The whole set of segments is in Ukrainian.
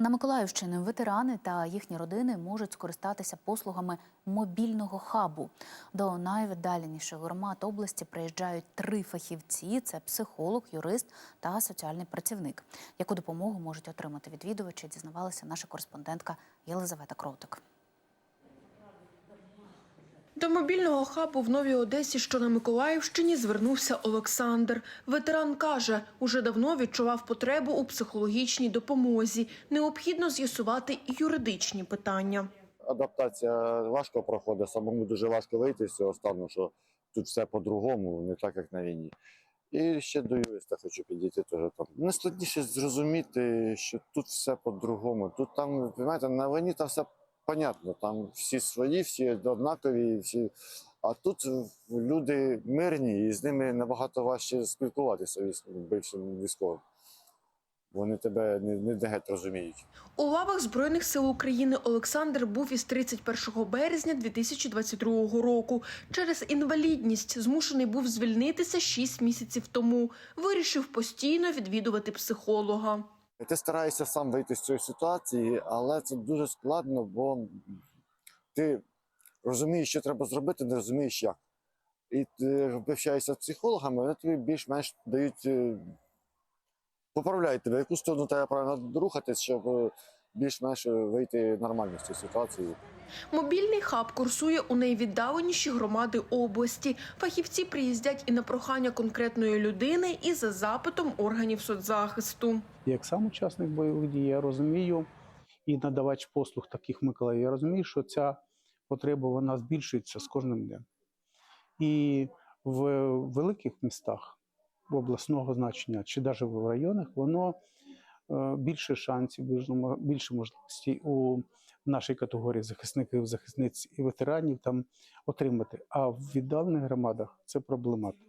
На Миколаївщині ветерани та їхні родини можуть скористатися послугами мобільного хабу. До найвіддаленіших громад області приїжджають три фахівці: це психолог, юрист та соціальний працівник. Яку допомогу можуть отримати відвідувачі, дізнавалася наша кореспондентка Єлизавета Кротик. До мобільного хабу в Новій Одесі, що на Миколаївщині, звернувся Олександр. Ветеран каже, уже давно відчував потребу у психологічній допомозі. Необхідно з'ясувати і юридичні питання. адаптація важко проходить, самому дуже важко вийти з цього стану, що тут все по-другому, не так, як на війні. І ще до юриста хочу підійти теж там. Найскладніше зрозуміти, що тут все по-другому. Тут там, знаєте, на війні там все понятно, там всі свої, всі однакові, всі. А тут люди мирні, і з ними набагато важче спілкуватися бившим військовим. Вони тебе не, не геть розуміють. У лавах Збройних сил України Олександр був із 31 березня 2022 року. Через інвалідність змушений був звільнитися 6 місяців тому. Вирішив постійно відвідувати психолога. Ти стараєшся сам вийти з цієї ситуації, але це дуже складно, бо ти розумієш, що треба зробити, не розумієш як. І ти вивчаєшся психологами, вони тобі більш-менш дають, е, поправляють тебе, яку сторону треба правильно рухатись, щоб е, більш-менш вийти нормально з цієї ситуації. Мобільний хаб курсує у найвіддаленіші громади області. Фахівці приїздять і на прохання конкретної людини, і за запитом органів соцзахисту. як сам учасник бойових дій, я розумію, і надавач послуг таких в Миколаєві, я розумію, що ця потреба вона збільшується з кожним днем. І в великих містах обласного значення чи навіть в районах воно е, більше шансів, більше мо- можливостей у нашій категорії захисників, захисниць і ветеранів там отримати. А в віддалених громадах це проблематика.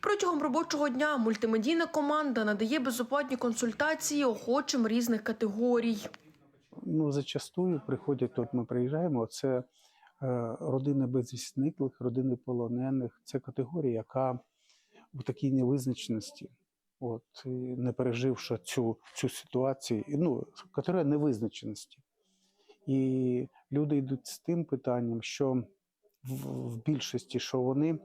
Протягом робочого дня мультимедійна команда надає безоплатні консультації охочим різних категорій. ну, зачастую приходять, от ми приїжджаємо, це е, родини безвісниклих, родини полонених. Це категорія, яка в такій невизначеності, от, не переживши цю, цю ситуацію, ну, категорія невизначеності. І люди йдуть з тим питанням, що в, в більшості, що вони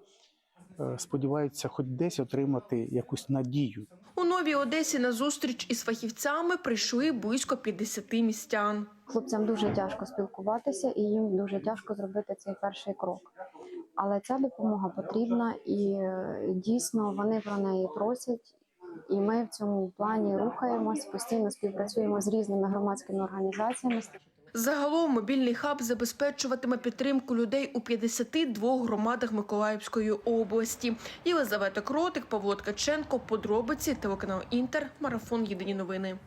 е, сподіваються хоч десь отримати якусь надію. У Новій Одесі на зустріч із фахівцями прийшли близько 50 містян. Хлопцям дуже тяжко спілкуватися, і їм дуже тяжко зробити цей перший крок. Але ця допомога потрібна, і е, дійсно вони про неї просять. І ми в цьому плані рухаємось, постійно співпрацюємо з різними громадськими організаціями. Загалом мобільний хаб забезпечуватиме підтримку людей у 52 громадах Миколаївської області. Єлизавета Кротик, Павло Ткаченко, подробиці, телеканал Інтер, марафон Єдині новини.